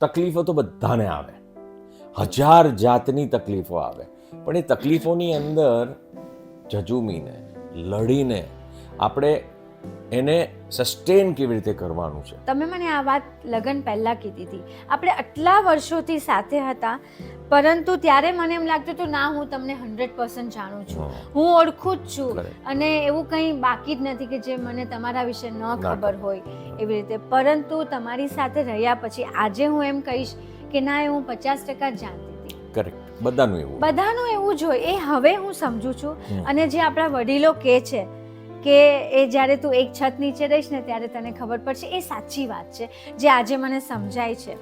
તકલીફો તો બધાને આવે. હજાર જાતની તકલીફો આવે. પણ એ તકલીફોની અંદર જજુમીને, લડીને આપણે એને સસ્ટેન કેવી રીતે કરવાનું છે? તમે મને આ વાત લગ્ન પહેલા કીધી હતી. આપણે આટલા વર્ષોથી સાથે હતા. પરંતુ ત્યારે મને એમ લાગતું હતું ના હું તમને હંડ્રેડ પર્સન્ટ જાણું છું. હું. ઓળખું જ છું. અને એવું કંઈ બાકી જ નથી કે જે મને તમારા વિશે ન ખબર. હોય એવી રીતે. પરંતુ તમારી સાથે રહ્યા પછી આજે હું એમ કહીશ કે ના એ હું પચાસ ટકા જ જાણતી હતી. કરેક્ટ બધાનું એવું બધાનું એવું જ હોય. એ હવે હું સમજુ છું. અને જે આપણા વડીલો કહે છે કે એ જ્યારે તું એક છત નીચે રહીશ ને ત્યારે તને ખબર પડશે એ સાચી વાત છે જે આજે મને સમજાય છે.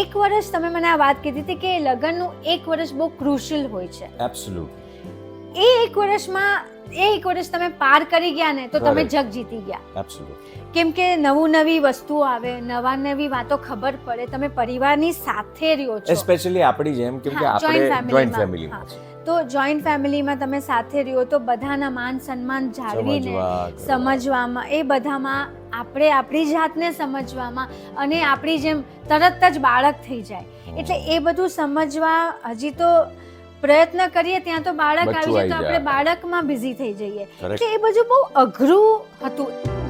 એક વર્ષ તમે મને આ વાત કીધી હતી કે લગ્નનું એક વર્ષ બહુ ક્રુશિયલ હોય છે. એબ્સોલ્યુટ એ એક વર્ષમાં એ એક વર્ષ તમે પાર કરી ગયા ને તો તમે જગ જીતી ગયા. એબ્સોલ્યુટ કેમ કે નવું નવી વસ્તુઓ આવે નવા નવી વાતો ખબર પડે તમે પરિવારની સાથે રહ્યો છો. સ્પેશિયલી આપણી જેમ કેમ કે આપણે જોઈન્ટ ફેમિલીમાં. તો જોઈન્ટ ફેમિલીમાં તમે સાથે રહ્યો તો બધાના માન સન્માન જાળવીને સમજવા સમજવામાં એ બધામાં આપણે આપણી જાતને સમજવામાં અને આપણી જેમ તરત જ બાળક થઈ જાય. એટલે એ બધું સમજવા હજી તો પ્રયત્ન કરીએ ત્યાં તો બાળક આવી જાય તો આપણે બાળકમાં બિઝી થઈ જઈએ. એટલે એ બધું બહુ અઘરું હતું.